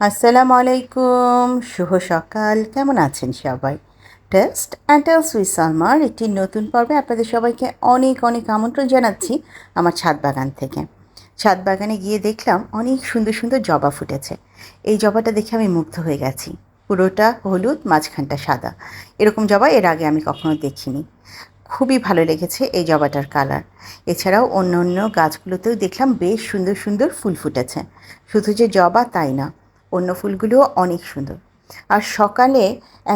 আসসালামু আলাইকুম শুভ সকাল। কেমন আছেন সবাই? টেস্ট অ্যান্ড টেলস উইথ সালমার একটি নতুন পর্বে আপনাদের সবাইকে অনেক অনেক আমন্ত্রণ জানাচ্ছি আমার ছাদ বাগান থেকে। ছাদ বাগানে গিয়ে দেখলাম অনেক সুন্দর সুন্দর জবা ফুটেছে। এই জবাটা দেখে আমি মুগ্ধ হয়ে গেছি। পুরোটা হলুদ, মাঝখানটা সাদা। এরকম জবা এর আগে আমি কখনো দেখিনি। খুবই ভালো লেগেছে এই জবাটার কালার। এছাড়াও অন্য অন্য গাছগুলোতেও দেখলাম বেশ সুন্দর সুন্দর ফুল ফুটেছে। শুধু যে জবা তাই না অন্য ফুলগুলোও অনেক সুন্দর। আর সকালে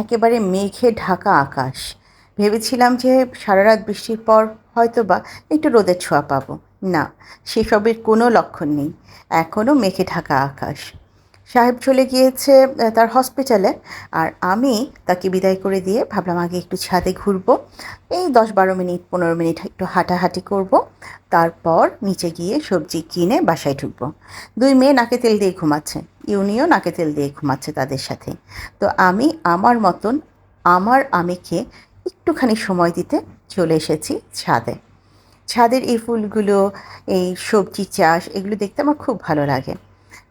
একেবারে মেঘে ঢাকা আকাশ। ভেবেছিলাম যে সারা রাত বৃষ্টির পর হয়তো বা একটু রোদের ছোঁয়া পাবো। না, সেসবের কোনো লক্ষণ নেই। এখনও মেঘে ঢাকা আকাশ। সাহেব চলে গিয়েছে তার হসপিটালে আর আমি তাকে বিদায় করে দিয়ে ভাবলাম আগে একটু ছাদে ঘুরবো। এই দশ বারো মিনিট, পনেরো মিনিট একটু হাঁটাহাঁটি করব। তারপর নিচে গিয়ে সবজি কিনে বাসায় ঢুকবো। দুই মেয়ে নাকে তেল দিয়ে ঘুমাচ্ছে, ইউনিও নাকে তেল দিয়ে ঘুমাচ্ছে তাদের সাথে। তো আমি আমার মতন, আমার আমিকে একটুখানি সময় দিতে চলে এসেছি ছাদে। ছাদের এই ফুলগুলো, এই সবজি চাষ, এগুলো দেখতে আমার খুব ভালো লাগে।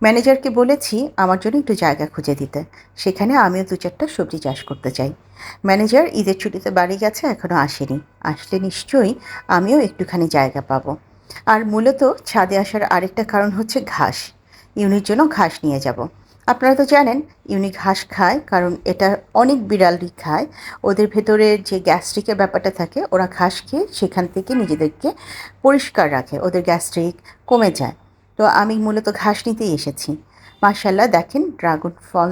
ম্যানেজারকে বলেছি আমার জন্য একটু জায়গা খুঁজে দিতে। সেখানে আমিও দু চারটা সবজি চাষ করতে চাই। ম্যানেজার ঈদের ছুটিতে বাড়ি গেছে এখনও আসেনি। আসলে নিশ্চয়ই আমিও একটুখানি জায়গা পাবো। আর মূলত ছাদে আসার আরেকটা কারণ হচ্ছে ঘাস। ইউনির জন্য ঘাস নিয়ে যাব। আপনারা তো জানেন, ইউনি ঘাস খায় কারণ এটা অনেক বিড়ালই খায়। ওদের ভেতরে যে গ্যাস্ট্রিকের ব্যাপারটা থাকে, ওরা ঘাস খেয়ে সেখান থেকে নিজেদেরকে পরিষ্কার রাখে। ওদের গ্যাস্ট্রিক কমে যায়। তো আমি মূলত ঘাস নিতেই এসেছি। মার্শাল্লাহ দেখেন ড্রাগন ফল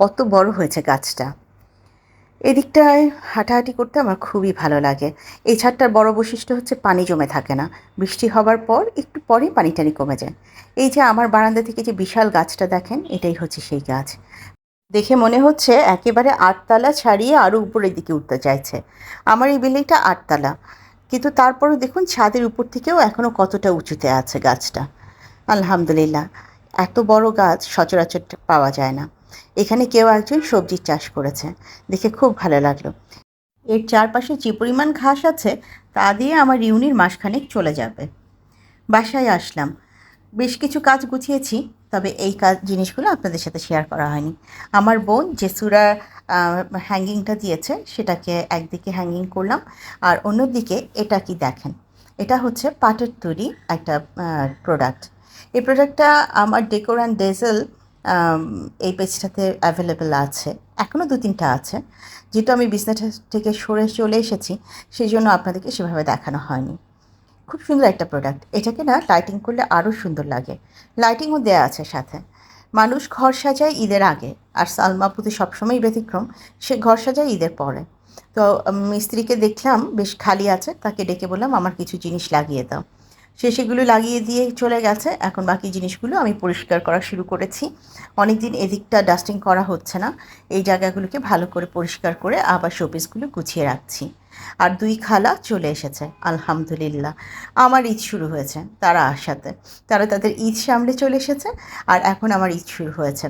কত বড় হয়েছে গাছটা। এদিকটায় হাঁটাহাঁটি করতে আমার খুবই ভালো লাগে। এই ছাদটার বড় বৈশিষ্ট্য হচ্ছে পানি জমে থাকে না। বৃষ্টি হবার পর একটু পরেই পানি টানি কমে যায়। এই যে আমার বারান্দা থেকে যে বিশাল গাছটা দেখেন, এটাই হচ্ছে সেই গাছ। দেখে মনে হচ্ছে একেবারে আটতলা ছাড়িয়ে আরও উপরের দিকে উঠতে চাইছে। আমার এই বিল্ডিংটা আটতলা। কিন্তু তারপরও দেখুন ছাদের উপর থেকেও এখনও কতটা উঁচুতে আছে গাছটা। আলহামদুলিল্লাহ। এত বড় গাছ সচরাচর পাওয়া যায় না। এখানে কেউ একজন সবজির চাষ করেছে। দেখে খুব ভালো লাগল। এর চারপাশে যে পরিমাণ ঘাস আছে, তা দিয়ে আমার ইউনির মাসখানেক চলে যাবে। বাসায় আসলাম। বেশ কিছু কাজ গুছিয়েছি, তবে এই কাজ জিনিসগুলো আপনাদের সাথে শেয়ার করা হয়নি। আমার বোন যে সুরা হ্যাঙ্গিংটা দিয়েছে, সেটাকে একদিকে হ্যাঙ্গিং করলাম, আর অন্যদিকে এটা কি দেখেন? এটা হচ্ছে পাটের তৈরি একটা প্রোডাক্ট এই প্রোডাক্টটা আমার ডেকোর অ্যান্ড ডেজেল এই পেজটাতে অ্যাভেলেবেল আছে। এখনও দু তিনটা আছে। যেহেতু আমি বিজনেস থেকে সরে চলে এসেছি, সেই জন্য আপনাদেরকে সেভাবে দেখানো হয়নি। খুব সুন্দর একটা প্রোডাক্ট এটাকে না লাইটিং করলে আরও সুন্দর লাগে। লাইটিংও দেওয়া আছে সাথে। মানুষ ঘর সাজায় ঈদের আগে। আর সালমা পুঁতি সবসময় ব্যতিক্রম, সে ঘর সাজায় ঈদের পরে। তো মিস্ত্রিকে দেখলাম, বেশ খালি আছে, তাকে ডেকে বললাম, আমার কিছু জিনিস লাগিয়ে দাও। সে সেগুলো লাগিয়ে দিয়ে চলে গেছে। এখন বাকি জিনিসগুলো আমি পরিষ্কার করা শুরু করেছি। অনেক দিন এদিকটা ডাস্টিং করা হচ্ছে না। এই জায়গাগুলোকে ভালো করে পরিষ্কার করে আবার শোপিসগুলো গুছিয়ে রাখছি। আর দুই খালা চলে এসেছে, আলহামদুলিল্লাহ। আমার ঈদ শুরু হয়েছে তারা আসাতে। তারা তাদের ঈদ সামলে চলে এসেছে আর এখন আমার ঈদ শুরু হয়েছে।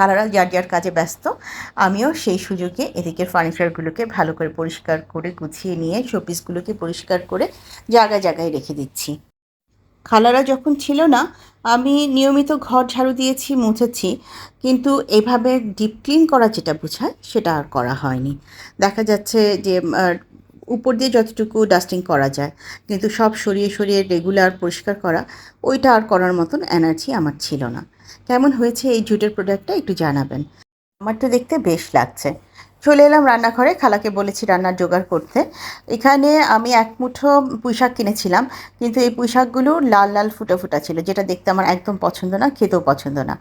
খালারা যার যার কাজে ব্যস্ত, আমিও সেই সুযোগে এদিকের ফার্নিচারগুলোকে ভালো করে পরিষ্কার করে গুছিয়ে নিয়ে শোপিসগুলোকে পরিষ্কার করে জায়গায় জায়গায় রেখে দিচ্ছি। খালারা যখন ছিল না, আমি নিয়মিত ঘর ঝাড়ু দিয়েছি, মুছেছি, কিন্তু এভাবে ডিপ ক্লিন করা যেটা বোঝায় সেটা আর করা হয়নি। দেখা যাচ্ছে যে উপর দিয়ে যতটুকু ডাস্টিং করা যায়। কিন্তু সব সরিয়ে সরিয়ে রেগুলার পরিষ্কার করা, ওইটা আর করার মতন এনার্জি আমার ছিল না। কেমন হয়েছে এই জুটের প্রোডাক্টটা একটু জানাবেন। আমার তো দেখতে বেশ লাগছে। চলে এলাম রান্নাঘরে। খালাকে বলেছি রান্নার জোগাড় করতে। এখানে আমি এক মুঠো পুঁইশাক কিনেছিলাম, কিন্তু এই পুঁইশাকগুলো লাল লাল ফুটা ফুটা ছিল, যেটা দেখতে আমার একদম পছন্দ না, খেতেও পছন্দ না।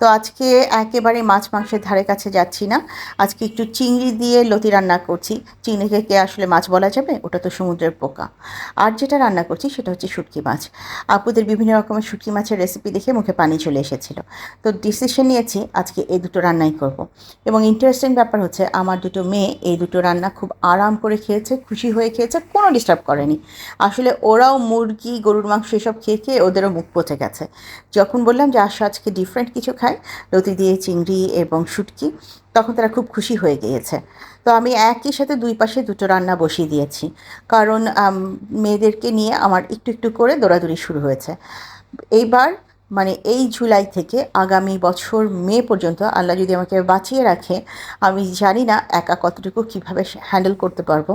তো আজকে একেবারে মাছ মাংসের ধারে কাছে যাচ্ছি না। আজকে একটু চিংড়ি দিয়ে লতি রান্না করছি। চিংড়িকে কে আসলে মাছ বলা যাবে? ওটা তো সমুদ্রের পোকা। আর যেটা রান্না করছি সেটা হচ্ছে শুটকি মাছ। আপুদের বিভিন্ন রকমের শুটকি মাছের রেসিপি দেখে মুখে পানি চলে এসেছিল। তো ডিসিশন নিয়েছি আজকে এই দুটো রান্নাই করব। এবং ইন্টারেস্টিং ব্যাপার হচ্ছে আমার দুটো মেয়ে, এই দুটো রান্না খুব আরাম করে খেয়েছে, খুশি হয়ে খেয়েছে, কোনো ডিস্টার্ব করেনি। আসলে ওরাও মুরগি, গরুর মাংস এসব খেয়ে খেয়ে ওদেরও মুখ পচে গেছে। যখন বললাম যে আসো আজকে ডিফারেন্ট কিছু খাই? লতি দিয়ে চিংড়ি এবং শুটকি, তখন তারা খুব খুশি হয়ে গিয়েছে। তো আমি একই সাথে দুই পাশে দুটো রান্না বসিয়ে দিয়েছি। কারণ মেয়েদেরকে নিয়ে আমার একটু একটু করে দৌড়াদৌড়ি শুরু হয়েছে। এইবার মানে এই জুলাই থেকে আগামী বছর মে পর্যন্ত আল্লাহ যদি আমাকে বাঁচিয়ে রাখে, আমি জানি না একা কতটুকু কীভাবে হ্যান্ডেল করতে পারব।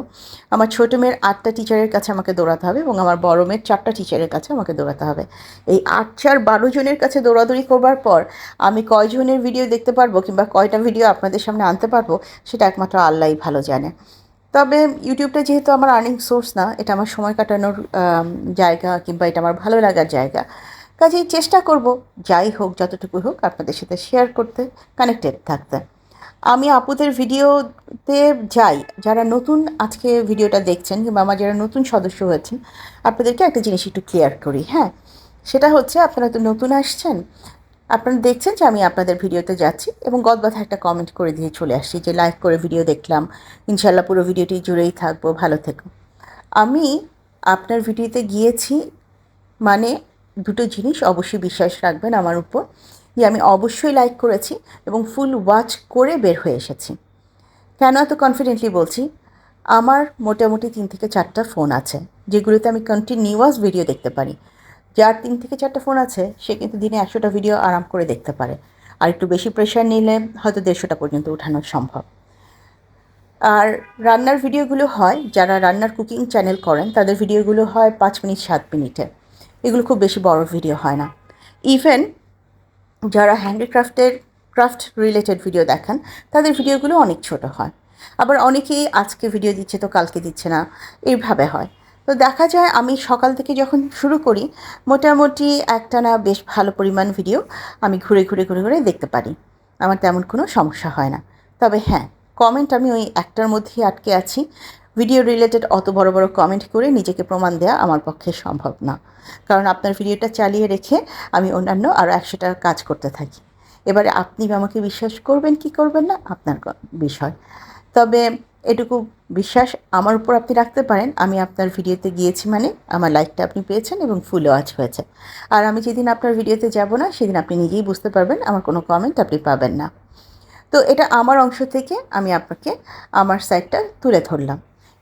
আমার ছোটো মেয়ের আটটা টিচারের কাছে আমাকে দৌড়াতে হবে এবং আমার বড় মেয়ের চারটা টিচারের কাছে আমাকে দৌড়াতে হবে। এই আট চার বারো জনের কাছে দৌড়াদৌড়ি করবার পর আমি কয়জনের ভিডিও দেখতে পারব কিংবা কয়টা ভিডিও আপনাদের সামনে আনতে পারব, সেটা একমাত্র আল্লাহই ভালো জানে। তবে ইউটিউবটা যেহেতু আমার আর্নিং সোর্স না, এটা আমার সময় কাটানোর জায়গা কিংবা এটা আমার ভালো লাগার জায়গা। কাজেই চেষ্টা করব, যাই হোক, যতটুকু হোক আপনাদের সাথে শেয়ার করতে কানেক্টেড থাকতে। আমি আপুদের ভিডিওতে যাই, যারা নতুন আজকে ভিডিওটা দেখছেন কিংবা আমার যারা নতুন সদস্য হয়েছেন, আপনাদেরকে একটা জিনিস একটু ক্লিয়ার করি হ্যাঁ? সেটা হচ্ছে, আপনারা তো নতুন আসছেন, আপনারা দেখছেন যে আমি আপনাদের ভিডিওতে যাচ্ছি এবং গদবাধা একটা কমেন্ট করে দিয়ে চলে আসছি যে লাইক করে ভিডিও দেখলাম ইনশাল্লাহ পুরো ভিডিওটি জুড়েই থাকব, ভালো থেকো। আমি আপনার ভিডিওতে গিয়েছি মানে দুটো জিনিস অবশ্যই বিশ্বাস রাখবেন আমার উপর, যে আমি অবশ্যই লাইক করেছি এবং ফুল ওয়াচ করে বের হয়ে এসেছি। কেন এত কনফিডেন্টলি বলছি? আমার মোটামুটি তিন থেকে চারটা ফোন আছে, যেগুলোতে আমি কন্টিনিউয়াস ভিডিও দেখতে পারি। যার তিন থেকে চারটা ফোন আছে, সে কিন্তু দিনে একশোটা ভিডিও আরাম করে দেখতে পারে। আর একটু বেশি প্রেশার নিলে হয়তো দেড়শোটা পর্যন্ত উঠানো সম্ভব। আর রান্নার ভিডিওগুলো হয়, যারা রান্নার কুকিং চ্যানেল করেন, তাদের ভিডিওগুলো হয় পাঁচ মিনিট, সাত মিনিটে। এগুলো খুব বেশি বড় ভিডিও হয় না। ইভেন যারা হ্যান্ডিক্রাফটের ক্রাফট রিলেটেড ভিডিও দেখান, তাদের ভিডিওগুলো অনেক ছোট হয়। আবার অনেকেই আজকে ভিডিও দিচ্ছে তো কালকে দিচ্ছে না, এইভাবে হয়। তো দেখা যায় আমি সকাল থেকে যখন শুরু করি, মোটামুটি একটা না বেশ ভালো পরিমাণ ভিডিও আমি ঘুরে ঘুরে ঘুরে ঘুরে দেখতে পারি। আমার তেমন কোনো সমস্যা হয় না। তবে হ্যাঁ কমেন্ট আমি ওই একটার মধ্যেই আটকে আছি। ভিডিও রিলেটেড অত বড় বড় কমেন্ট করে নিজেকে প্রমাণ দেওয়া আমার পক্ষে সম্ভব না। কারণ আপনার ভিডিওটা চালিয়ে রেখে আমি অন্যান্য আরও একশোটা কাজ করতে থাকি। এবারে আপনি আমাকে বিশ্বাস করবেন কি করবেন না, আপনার বিষয়। তবে এটুকু বিশ্বাস আমার উপর আপনি রাখতে পারেন, আমি আপনার ভিডিওতে গিয়েছি মানে আমার লাইকটা আপনি পেয়েছেন এবং ফুল ওয়াচ হয়েছে। আর আমি যেদিন আপনার ভিডিওতে যাব না, সেদিন আপনি নিজেই বুঝতে পারবেন আমার কোনো কমেন্ট আপনি পাবেন না। তো এটা আমার অংশ থেকে আমি আপনাকে, আমার সাইডটা তুলে ধরলাম।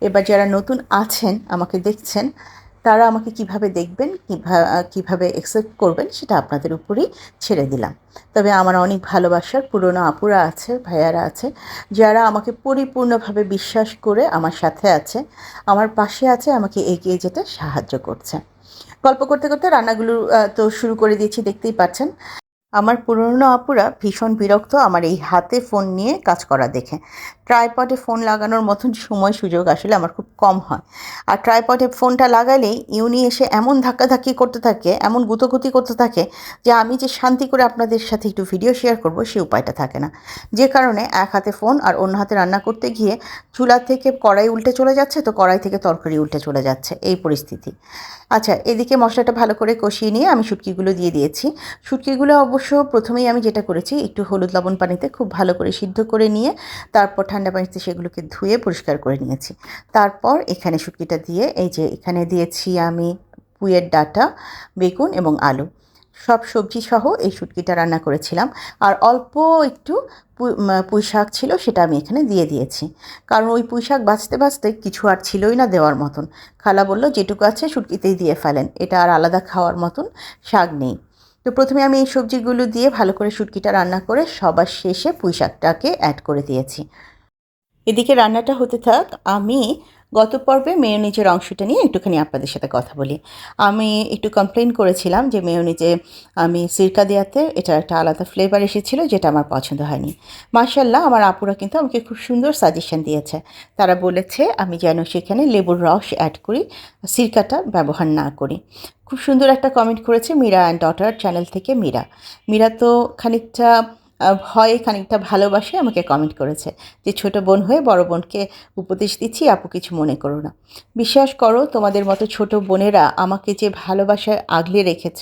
এবার যারা নতুন আছেন, আমাকে দেখছেন, তারা আমাকে কীভাবে দেখবেন কীভাবে কীভাবে অ্যাকসেপ্ট করবেন সেটা আপনাদের উপরেই ছেড়ে দিলাম। তবে আমার অনেক ভালোবাসার পুরনো আপুরা আছে, ভাইয়ারা আছে, যারা আমাকে পরিপূর্ণভাবে বিশ্বাস করে আমার সাথে আছে, আমার পাশে আছে, আমাকে এগিয়ে যেতে সাহায্য করছে। গল্প করতে করতে রান্নাগুলো তো শুরু করে দিয়েছি, দেখতেই পাচ্ছেন। আমার পুরনো আপুরা ভীষণ বিরক্ত আমার এই হাতে ফোন নিয়ে কাজ করা দেখে। ট্রাইপডে ফোন লাগানোর মতন সময় সুযোগ আসলে আমার খুব কম হয়। আর ট্রাইপডে ফোনটা লাগালেই ইউনি এসে এমন ধাক্কাধাক্কি করতে থাকে, এমন গুতোগুতি করতে থাকে যে আমি যে শান্তি করে আপনাদের সাথে একটু ভিডিও শেয়ার করব সে উপায়টা থাকে না। যে কারণে এক হাতে ফোন আর অন্য হাতে রান্না করতে গিয়ে চুলা থেকে কড়াই উল্টে চলে যাচ্ছে, তো কড়াই থেকে তরকারি উল্টে চলে যাচ্ছে, এই পরিস্থিতি। আচ্ছা এদিকে মশলাটা ভালো করে কষিয়ে নিয়ে আমি শুটকিগুলো দিয়ে দিয়েছি। শুটকিগুলো অবশ্য প্রথমেই আমি যেটা করেছি, একটু হলুদ লবণ পানিতে খুব ভালো করে সিদ্ধ করে নিয়ে, তারপর ঠান্ডা পানিতে সেগুলোকে ধুয়ে পরিষ্কার করে নিয়েছি। তারপর এখানে শুটকিটা দিয়ে, এই যে এখানে দিয়েছি আমি পুঁয়ের ডাটা, বেগুন এবং আলু। সব সবজি সহ এই শুটকিটা রান্না করেছিলাম। আর অল্প একটু পুঁই শাক ছিল সেটা আমি এখানে দিয়ে দিয়েছি। কারণ ওই পুঁই শাক বাঁচতে বাঁচতে কিছু আর ছিলই না দেওয়ার মতন। খালা বলল, যেটুকু আছে শুটকিতেই দিয়ে ফেলেন। এটা আর আলাদা খাওয়ার মতন শাক নেই। তো প্রথমে আমি এই সবজিগুলো দিয়ে ভালো করে শুটকিটা রান্না করে সবার শেষে পুঁই শাকটাকে অ্যাড করে দিয়েছি। এদিকে রান্নাটা হতে থাক, আমি গত পর্বে মেয়োনিজের অংশটা নিয়ে একটুখানি আপনাদের সাথে কথা বলি। আমি একটু কমপ্লেন করেছিলাম যে মেয়োনিজে আমি সিরকা দেওয়াতে এটা একটা আলাদা ফ্লেভার এসেছিল যেটা আমার পছন্দ হয়নি। মার্শাল্লাহ আমার আপুরা কিন্তু আমাকে খুব সুন্দর সাজেশন দিয়েছে। তারা বলেছে, আমি যেন সেখানে লেবুর রস অ্যাড করি, সিরকাটা ব্যবহার না করি। খুব সুন্দর একটা কমেন্ট করেছে মীরা অ্যান্ড ডটার চ্যানেল থেকে মীরা। মীরা তো খানিকটা ভয়ে খানিকটা ভালোবাসে আমাকে কমেন্ট করেছে যে, ছোট বোন হয়ে বড় বোনকে উপদেশ দিচ্ছি, আপু কিছু মনে করো না। বিশ্বাস করো, তোমাদের মতো ছোট বোনেরা আমাকে যে ভালোবাসায় আগলে রেখেছ,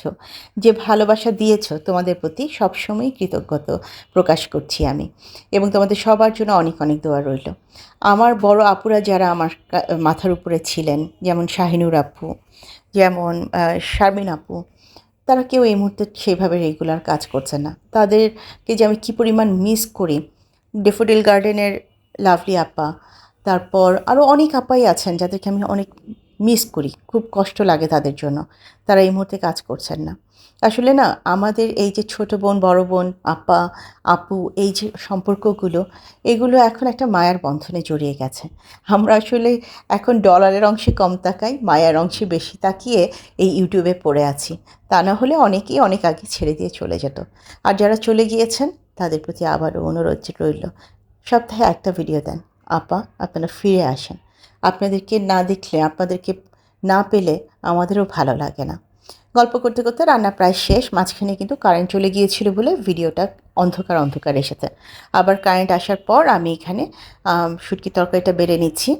যে ভালোবাসা দিয়েছ, তোমাদের প্রতি সবসময় কৃতজ্ঞতা প্রকাশ করছি আমি। এবং তোমাদের সবার জন্য অনেক অনেক দোয়া রইল। আমার বড় আপুরা যারা আমার মাথার উপরে ছিলেন, যেমন শাহিনুর আপু, যেমন শারমিন আপু তারা কেউ এই মুহূর্তে সেইভাবে রেগুলার কাজ করছে না। তাদেরকে যে আমি কী পরিমাণ মিস করি ডেফোডিল গার্ডেনের লাভলি আপা, তারপর আরও অনেক আপাই আছেন যাদেরকে আমি অনেক মিস করি। খুব কষ্ট লাগে তাদের জন্য। তারা এই মুহূর্তে কাজ করছেন না। আসলে না, আমাদের এই যে ছোট বোন, বড় বোন, আপা, আপু, এই যে সম্পর্কগুলো, এগুলো এখন একটা মায়ার বন্ধনে জড়িয়ে গেছে। আমরা আসলে এখন ডলারের অংশে কম তাকাই, মায়ার অংশে বেশি তাকিয়ে এই ইউটিউবে পড়ে আছি। তা না হলে অনেকেই অনেক আগে ছেড়ে দিয়ে চলে যেত। আর যারা চলে গিয়েছেন, তাদের প্রতি আবারও অনুরোধ রইল। সপ্তাহে একটা ভিডিও দেন। আপা, আপনারা ফিরে আসেন। আপনাদেরকে না দেখলে, আপনাদেরকে না পেলে আমাদেরও ভালো লাগে না। গল্প করতে করতে রান্না প্রায় শেষ, মাঝখানে কিন্তু কারেন্ট চলে গিয়েছিল বলে ভিডিওটা অন্ধকার অন্ধকার এসেছে। আবার কারেন্ট আসার পর আমি এখানে শুটকি তরকারিটা বেড়ে নিচ্ছি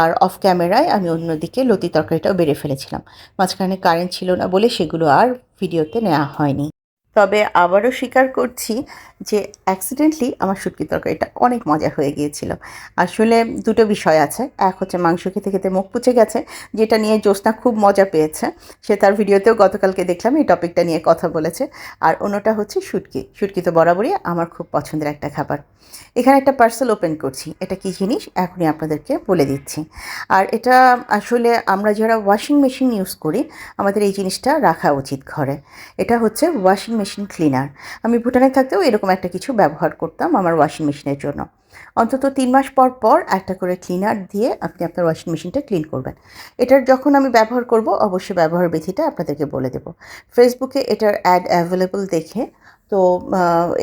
আর অফ ক্যামেরায় আমি অন্যদিকে লতি তরকারিটাও বেড়ে ফেলেছিলাম। মাঝখানে কারেন্ট ছিল না বলে সেগুলো আর ভিডিওতে নেওয়া হয়নি। তবে আবারও স্বীকার করছি যে অ্যাক্সিডেন্টলি আমার শুটকি তরকারিটা অনেক মজা হয়ে গিয়েছিল। আসলে দুটো বিষয় আছে। এক হচ্ছে মাংস খেতে খেতে মুখ পুচে গেছে, যেটা নিয়ে জ্যোৎস্না খুব মজা পেয়েছে। সে তার ভিডিওতেও গতকালকে দেখলাম, এই টপিকটা নিয়ে কথা বলেছে। আর অন্যটা হচ্ছে শুটকি। শুটকি তো বরাবরই আমার খুব পছন্দের একটা খাবার। এখানে একটা পার্সেল ওপেন করছি। এটা কি জিনিস? এখনই আপনাদেরকে বলে দিচ্ছি। আর এটা আসলে আমরা যারা ওয়াশিং মেশিন ইউজ করি, আমাদের এই জিনিসটা রাখা উচিত ঘরে। এটা হচ্ছে ওয়াশিং মেশিন ক্লিনার আমি ভুটানে থাকতেও এরকম একটা কিছু ব্যবহার করতাম আমার ওয়াশিং মেশিনের জন্য। অন্তত তিন মাস পর পর একটা করে ক্লিনার দিয়ে আপনি আপনার ওয়াশিং মেশিনটা ক্লিন করবেন। এটার যখন আমি ব্যবহার করব, অবশ্যই ব্যবহার বিধিটা আপনাদেরকে বলে দেব। ফেসবুকে এটার অ্যাড অ্যাভেলেবল দেখে তো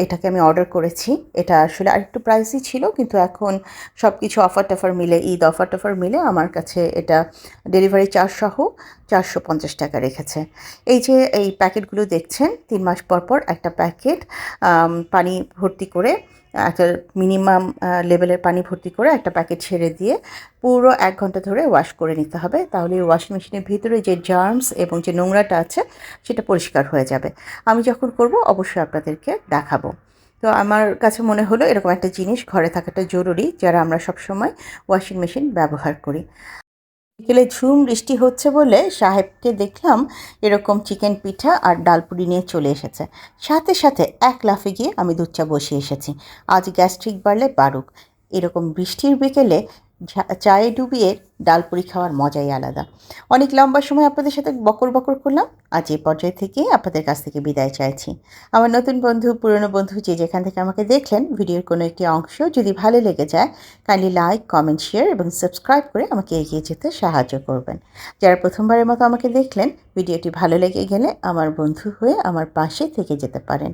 এটাকে আমি অর্ডার করেছি। এটা আসলে আরেকটু প্রাইসই ছিল, কিন্তু এখন সব কিছু অফার টফার মিলে, ঈদ অফার টফার মিলে আমার কাছে এটা ডেলিভারি চার্জ সহ চারশো পঞ্চাশ টাকা রেখেছে। এই যে, এই প্যাকেটগুলো দেখছেন, তিন মাস পর পর একটা প্যাকেট পানি ভর্তি করে, একটা মিনিমাম লেভেলের পানি ভর্তি করে একটা প্যাকেট ছেড়ে দিয়ে পুরো এক ঘণ্টা ধরে ওয়াশ করে নিতে হবে। তাহলে ওয়াশিং মেশিনের ভিতরে যে জার্মস এবং যে নোংরাটা আছে, সেটা পরিষ্কার হয়ে যাবে। আমি যখন করব, অবশ্যই আপনাদেরকে দেখাবো। তো আমার কাছে মনে হলো এরকম একটা জিনিস ঘরে থাকাটা জরুরি, যারা আমরা সবসময় ওয়াশিং মেশিন ব্যবহার করি। বিকেলে ঝুম বৃষ্টি হচ্ছে বলে সাহেবকে দেখলাম এরকম চিকেন পিঠা আর ডালপুরি নিয়ে চলে এসেছে। সাথে সাথে এক লাফে গিয়ে আমি দুধ চা বসিয়ে এসেছি। আজ গ্যাস্ট্রিক বাড়লে বাড়ুক এরকম বৃষ্টির বিকেলে চায়ে ডুবিয়ে ডাল ডালপুরি খাওয়ার মজাই আলাদা। অনেক লম্বা সময় আপনাদের সাথে বকর বকর করলাম। আজ এই পর্যায় থেকে আপনাদের কাছ থেকে বিদায় চাইছি। আমার নতুন বন্ধু, পুরনো বন্ধু যে যেখান থেকে আমাকে দেখলেন, ভিডিওর কোনো একটি অংশ যদি ভালো লেগে যায় কাইন্ডলি লাইক কমেন্ট শেয়ার এবং সাবস্ক্রাইব করে আমাকে এগিয়ে যেতে সাহায্য করবেন। যারা প্রথমবারের মতো আমাকে দেখলেন, ভিডিওটি ভালো লেগে গেলে আমার বন্ধু হয়ে আমার পাশে থেকে যেতে পারেন।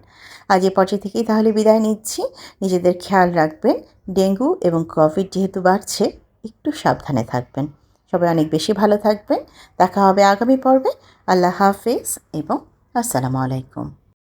আজ এই পর্যায় থেকেই তাহলে বিদায় নিচ্ছি। নিজেদের খেয়াল রাখবেন ডেঙ্গু এবং কোভিড যেহেতু বাড়ছে, একটু সাবধানে থাকবেন। সবাই অনেক বেশি ভালো থাকবেন। দেখা হবে আগামী পর্বে। আল্লাহ হাফেজ এবং আসসালামু আলাইকুম।